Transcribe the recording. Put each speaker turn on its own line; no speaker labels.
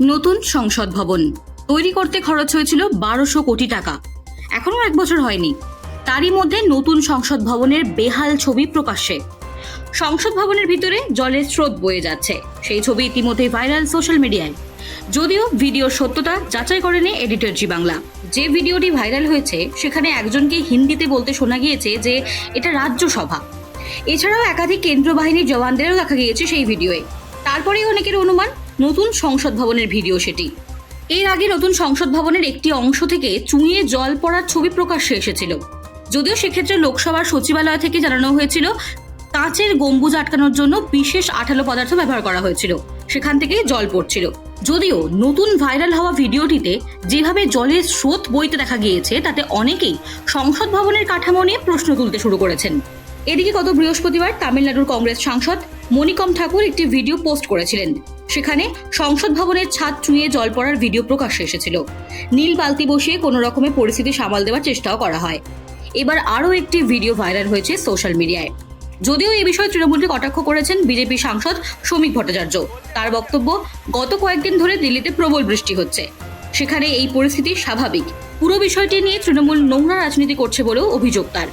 নতুন সংসদ ভবন। তৈরি করতে খরচ হয়েছিল বারোশো কোটি টাকা। এখনও এক বছর হয়নি। তারই মধ্যে নতুন সংসদ ভবনের বেহাল ছবি প্রকাশ্যে। সংসদ ভবনের ভিতরে জলের স্রোত বয়ে যাচ্ছে। সেই ছবি ইতিমধ্যেই ভাইরাল সোশ্যাল মিডিয়ায়। যদিও ভিডিওর সত্যতা যাচাই করেনি এডিটর জি বাংলা। যে ভিডিওটি ভাইরাল হয়েছে, সেখানে একজনকে হিন্দিতে বলতে শোনা গিয়েছে যে এটা রাজ্যসভা। এছাড়াও একাধিক কেন্দ্র বাহিনীর জওয়ানদেরও দেখা গিয়েছে সেই ভিডিওয়ে। তারপরেই অনেকের অনুমান নতুন সংসদ ভবনের ভিডিও সেটি। এর আগে নতুন সংসদ ভবনের একটি অংশ থেকে চুঁইয়ে জল পড়ার ছবি প্রকাশ্যে এসেছিল। যদিও সেক্ষেত্রে লোকসভার সচিবালয় থেকে জানানো হয়েছিল, কাঁচের গম্বুজ আটকানোর জন্য বিশেষ আঠালো পদার্থ ব্যবহার করা হয়েছিল। সেখান থেকেই জল পড়ছিল। যদিও নতুন ভাইরাল হওয়া ভিডিওটিতে যেভাবে জলের স্রোত বইতে দেখা গিয়েছে, তাতে অনেকেই সংসদ ভবনের কাঠামো নিয়ে প্রশ্ন তুলতে শুরু করেছেন। এদিকে গত বৃহস্পতিবার তামিলনাড়ুর কংগ্রেস সাংসদ মণিকম ঠাকুর একটি ভিডিও পোস্ট করেছিলেন। সেখানে সংসদ ভবনের ছাদ চুঁয়ে জল পড়ার ভিডিও প্রকাশ্যে এসেছিল। নীল বালতি বসিয়ে কোনো রকমের পরিস্থিতি সামাল দেওয়ার চেষ্টাও করা হয়। এবার আরও একটি ভিডিও ভাইরাল হয়েছে সোশ্যাল মিডিয়ায়। যদিও এ বিষয়ে তৃণমূলকে কটাক্ষ করেছেন বিজেপি সাংসদ শ্রমিক ভট্টাচার্য। তার বক্তব্য, গত কয়েকদিন ধরে দিল্লিতে প্রবল বৃষ্টি হচ্ছে। সেখানে এই পরিস্থিতি স্বাভাবিক। পুরো বিষয়টি নিয়ে তৃণমূল নোংরা রাজনীতি করছে বলেও অভিযোগ তার।